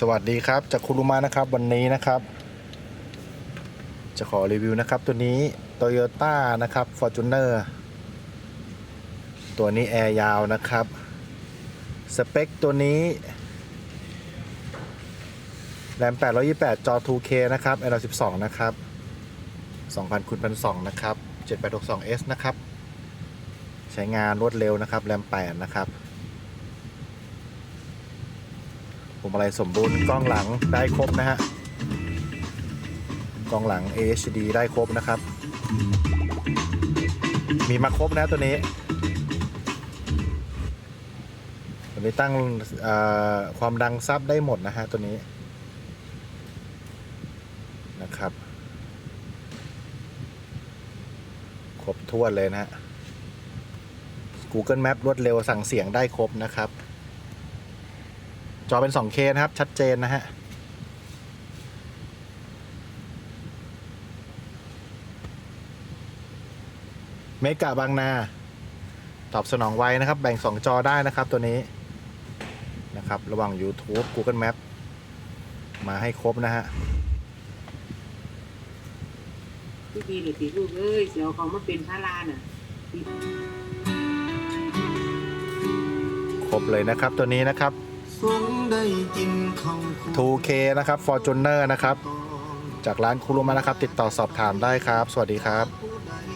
สวัสดีครับจากคุรุมะนะครับวันนี้นะครับ จะขอรีวิวนะครับ ตัวนี้ Toyota นะครับ Fortuner ตัวนี้แอร์ยาวนะครับ สเปคตัวนี้แรม828 จอ 2K นะครับ L12 นะครับ2,000คูณ1,200นะครับ 7862S นะครับ ใช้งานรวดเร็วนะครับแรม8นะครับ มอะไรสมบูรณ์กล้องหลังได้ครบนะฮะกล้องหลัง HD ได้ครบนะครับ มีมาครบนะตัวนี้ตัวนี้ตั้งความดังซับได้หมดนะฮะตัวนี้นะครับ ครบถ้วเลยนะฮะ Google Map รวดเร็วสั่งเสียงได้ครบนะครับ จอเป็น 2K นะครับ ชัดเจนนะฮะ เมกะบางนา ตอบสนองไวนะครับ แบ่ง 2 จอได้นะครับตัวนี้ นะครับ ระหว่าง YouTube Google Map มาให้ครบนะฮะพี่ดีหรือตีลูกเอ้ยเสียวเขามาเป็นพระลาน่ะครบเลยนะครับตัวนี้นะครับ สงได้กินข้าว 2K นะครับ Fortuner นะครับ จากร้านคุรุมะนะครับ ติดต่อสอบถามได้ครับ สวัสดีครับ